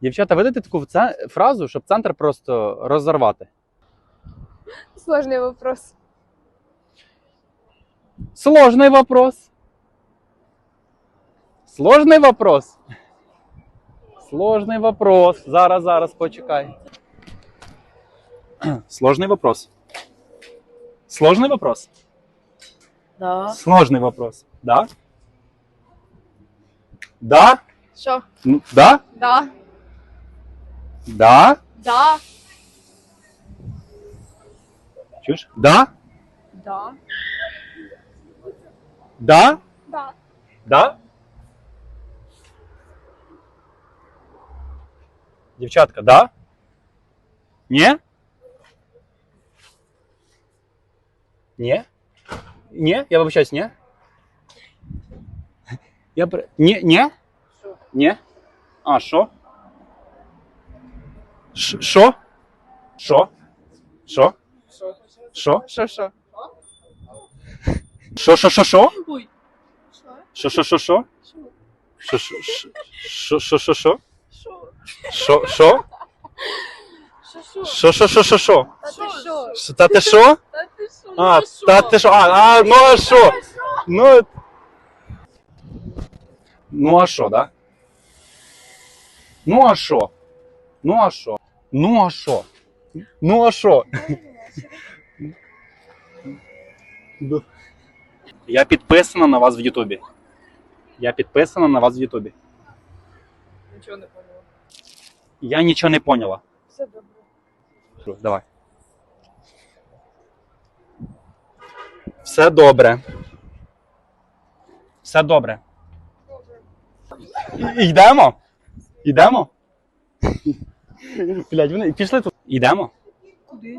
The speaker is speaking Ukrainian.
Дівчата, видайте таку фразу, щоб центр просто розорвати. Сложный вопрос. Сложний вопрос. Сложний вопрос. Сложний вопрос. Зараз, зараз, почекай. Сложний вопрос. Сложний вопрос. Да. Сложний вопрос. Да? Да? Що? Да? Да. Да? Да. Чуєш? Да? Да. Да? Да. Да? Дівчатка, да? Ні? Ні? Ні? Я вибачаюсь, ні? Я при... Ні? Ні? Ні? А, що? Що? Що? Що? Що? Що, що? Що, що, що, що? Що, що, що, що? Що, що, що, що, що, що? Що, що? Що, що, що, що, що? Та ти що? А, Ну, та ти що? А, а, ну а що? Ну. Ну а що, да? Ну а що? Ну а що? Ну а що? Ну а що? Я підписана на вас в Ютубі. Я підписана на вас в Ютубі. Нічого не поняла. Я нічого не поняла. Все добре. Давай. Все добре. Все добре. І- Йдемо? Йдемо? Блядь, вони пішли тут. Йдемо? Куди?